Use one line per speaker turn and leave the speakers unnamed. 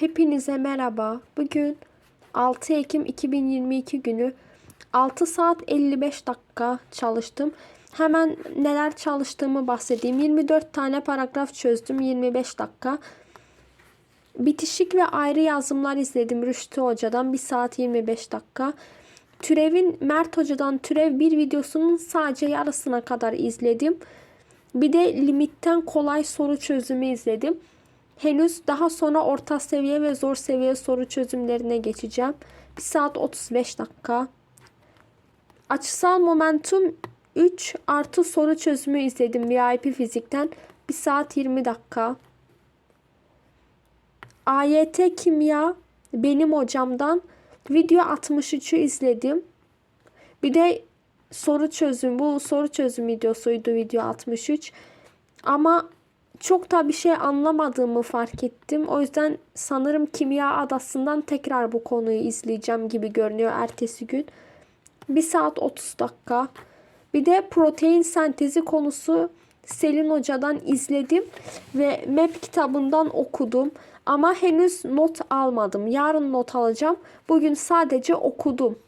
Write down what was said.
Hepinize merhaba. Bugün 6 Ekim 2022 günü 6 saat 55 dakika çalıştım. Hemen neler çalıştığımı bahsedeyim. 24 tane paragraf çözdüm 25 dakika. Bitişik ve ayrı yazımlar izledim Rüştü Hoca'dan 1 saat 25 dakika. Türev'in Mert Hoca'dan Türev bir videosunun sadece yarısına kadar izledim. Bir de limitten kolay soru çözümü izledim. Henüz daha sonra orta seviye ve zor seviye soru çözümlerine geçeceğim. 1 saat 35 dakika. Açısal momentum 3 artı soru çözümü izledim VIP fizikten. 1 saat 20 dakika. AYT kimya benim hocamdan video 63'ü izledim. Bir de soru çözüm bu soru çözüm videosuydu video 63. Ama çok da bir şey anlamadığımı fark ettim. O yüzden sanırım kimya adasından tekrar bu konuyu izleyeceğim gibi görünüyor ertesi gün. 1 saat 30 dakika. Bir de protein sentezi konusu Selin Hoca'dan izledim ve MEP kitabından okudum. Ama henüz not almadım. Yarın not alacağım. Bugün sadece okudum.